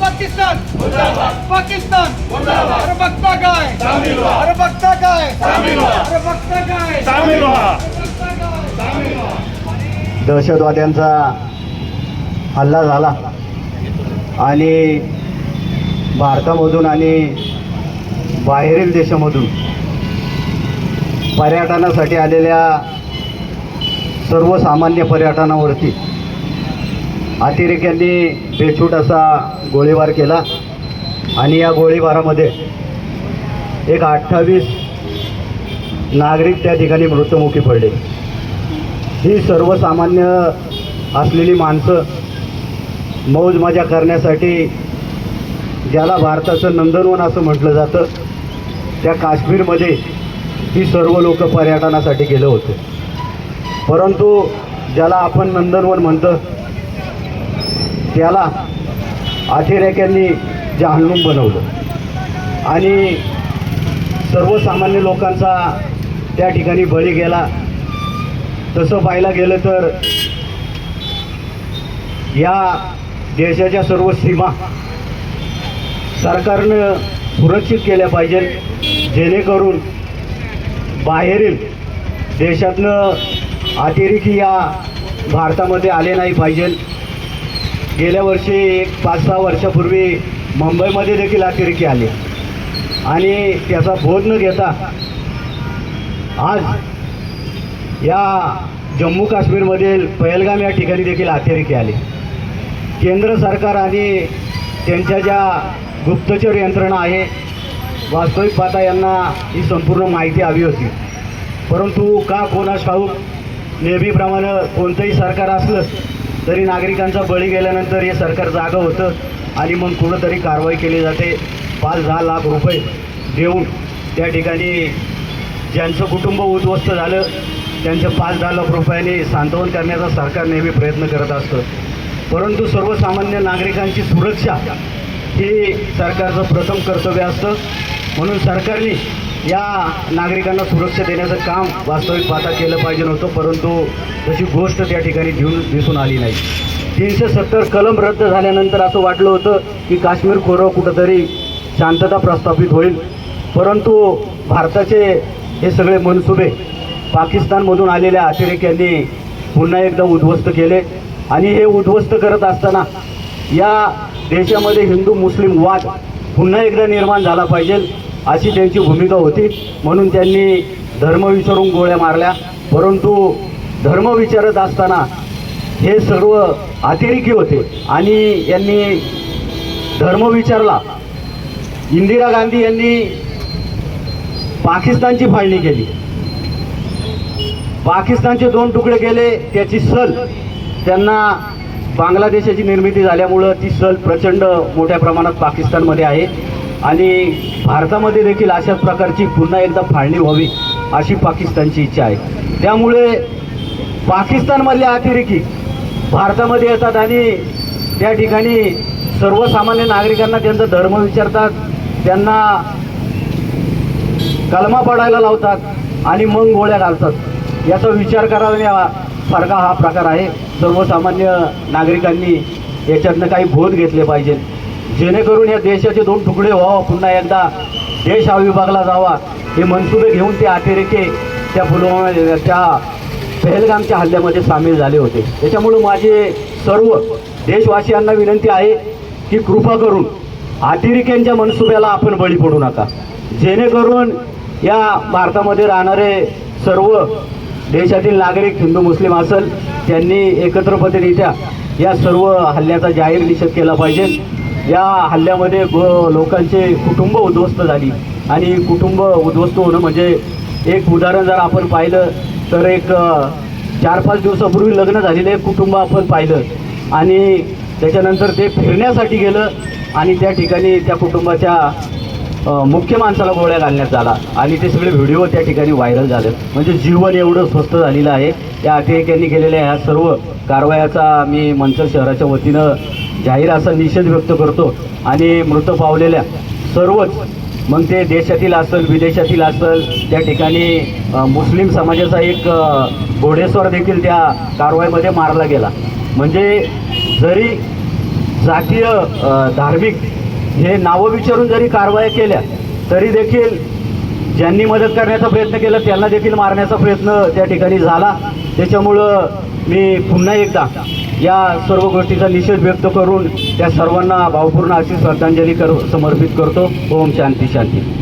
पाकिस्तान पाकिस्तान अरे बघता काय अरे बघता काय अरे बघता काय दहशतवाद्यांचा हल्ला झाला आणि भारतामधून आणि बाहेरील देशामधून पर्यटनासाठी आलेल्या सर्वसामान्य पर्यटनावरती अतिरेक्यांनी बेछूट असा गोळीबार केला. आणि या गोळीबारामध्ये एक अठ्ठावीस नागरिक त्या ठिकाणी मृत्युमुखी पडले. ही सर्वसामान्य असलेली माणसं मौज मजा करण्यासाठी ज्याला भारताचं नंदनवन असं म्हटलं जातं त्या काश्मीरमध्ये ही सर्व लोक पर्यटनासाठी गेले होते. परंतु ज्याला आपण नंदनवन म्हणतो त्याला अतिरेक्यांनी जहान्नुम बनवलं. आणि सर्वसामान्य लोकांचा त्या ठिकाणी बळी गेला. तसं पाहायला गेलं तर या देशाच्या सर्व सीमा सरकारनं सुरक्षित केल्या पाहिजेत जेणेकरून बाहेरील देशातनं अतिरेकी या भारतामध्ये आले नाही पाहिजे. गेल्या वर्षी एक पाच सहा वर्षापूर्वी मुंबईमध्ये देखील अतिरेकी आले. आणि त्याचा बोध न घेता आज या जम्मू काश्मीरमधील पहलगाम या ठिकाणी देखील अतिरेकी आले. केंद्र सरकार आणि त्यांच्या ज्या गुप्तचर यंत्रणा आहे वास्तविक पाहता यांना ही संपूर्ण माहिती हवी होती. परंतु का कोणास ठाऊक नेहमीप्रमाणे कोणतंही सरकार असलं तरी नागरिकांचा बळी गेल्यानंतर हे सरकार जागं होतं आणि मग कुठंतरी कारवाई केली जाते. पाच दहा लाख रुपये देऊन त्या ठिकाणी ज्यांचं कुटुंब उद्ध्वस्त झालं त्यांचं पाच दहा लाख रुपयांनी सांत्वन करण्याचा सरकार नेहमी प्रयत्न करत असतं. परंतु सर्वसामान्य नागरिकांची सुरक्षा हे सरकारचं प्रथम कर्तव्य असतं. म्हणून सरकारने या नागरिकांना सुरक्षा देण्याचं काम वास्तविक पाहता केलं पाहिजे नव्हतं परंतु तशी गोष्ट त्या ठिकाणी दिसून दिसून आली नाही. तीनशे सत्तर कलम रद्द झाल्यानंतर असं वाटलं होतं की काश्मीर खोरं कुठंतरी शांतता प्रस्थापित होईल. परंतु भारताचे हे सगळे मनसुबे पाकिस्तानमधून आलेल्या अतिरेक्यांनी पुन्हा एकदा उद्ध्वस्त केले. आणि हे उद्ध्वस्त करत असताना या देशामध्ये हिंदू मुस्लिम वाद पुन्हा एकदा निर्माण झाला पाहिजे. अशी त्यांची भूमिका होती. म्हणून त्यांनी धर्म विचारून गोळ्या मारल्या. परंतु धर्म विचारत असताना हे सर्व अतिरेकी होते आणि यांनी धर्म विचारला. इंदिरा गांधी यांनी पाकिस्तानची फाळणी केली. पाकिस्तानचे दोन तुकडे केले त्याची सल त्यांना बांगलादेशाची निर्मिती झाल्यामुळं ती सल प्रचंड मोठ्या प्रमाणात पाकिस्तानमध्ये आहे. आणि भारतामध्ये देखील अशाच प्रकारची पुन्हा एकदा फाळणी व्हावी अशी पाकिस्तानची इच्छा आहे. त्यामुळे पाकिस्तानमधल्या अतिरेकी भारतामध्ये येतात आणि त्या ठिकाणी सर्वसामान्य नागरिकांना त्यांचा धर्म विचारतात त्यांना कलमा पडायला लावतात आणि मग गोळ्या घालतात. याचा विचार करण्यासारखा हा प्रकार आहे. सर्वसामान्य नागरिकांनी याच्यातनं काही बोध घेतले पाहिजेत जेणेकरून या देशाचे दोन तुकडे व्हावं पुन्हा एकदा देश हा विभागला जावा. हे मनसुबे घेऊन ते अतिरेके त्या पुलवामा त्या पहलगामच्या हल्ल्यामध्ये सामील झाले होते. त्याच्यामुळं माझे सर्व देशवासियांना विनंती आहे की कृपा करून अतिरेक्यांच्या मनसुब्याला आपण बळी पडू नका. जेणेकरून या भारतामध्ये राहणारे सर्व देशातील नागरिक हिंदू मुस्लिम असेल त्यांनी एकत्रपद्धतीच्या या सर्व हल्ल्याचा जाहीर निषेध केला पाहिजे. या हल्ल्यामध्ये ग लोकांचे कुटुंब उद्ध्वस्त झाली. आणि कुटुंब उद्ध्वस्त होणं म्हणजे एक उदाहरण जर आपण पाहिलं तर एक चार पाच दिवसापूर्वी लग्न झालेलं एक कुटुंब आपण पाहिलं. आणि त्याच्यानंतर ते फिरण्यासाठी गेलं आणि त्या ठिकाणी त्या कुटुंबाच्या मुख्य माणसाला गोळ्या घालण्यात आला आणि ते सगळे व्हिडिओ त्या ठिकाणी व्हायरल झाले. म्हणजे जीवन एवढं स्वस्त झालेलं आहे. या अतिरेक्यांनी केलेल्या ह्या सर्व कारवायाचा मी मंचर शहराच्या वतीनं जाहीर असा निषेध व्यक्त करतो आणि मृत पावलेल्या सर्वच मग ते देशातील असेल विदेशातील असेल त्या ठिकाणी मुस्लिम समाजाचा एक घोडेस्वर देखील त्या कारवाईमध्ये मारला गेला. म्हणजे जरी जातीय धार्मिक हे नावं विचारून जरी कारवाया केल्या तरी देखील ज्यांनी मदत करण्याचा प्रयत्न केला त्यांना देखील मारण्याचा प्रयत्न त्या ठिकाणी झाला. त्याच्यामुळं मी पुन्हा एकदा या सर्व गोष्टीचा निषेध व्यक्त करून त्या सर्वांना भावपूर्ण अशी श्रद्धांजली कर समर्पित करतो. ओम शांती शांती.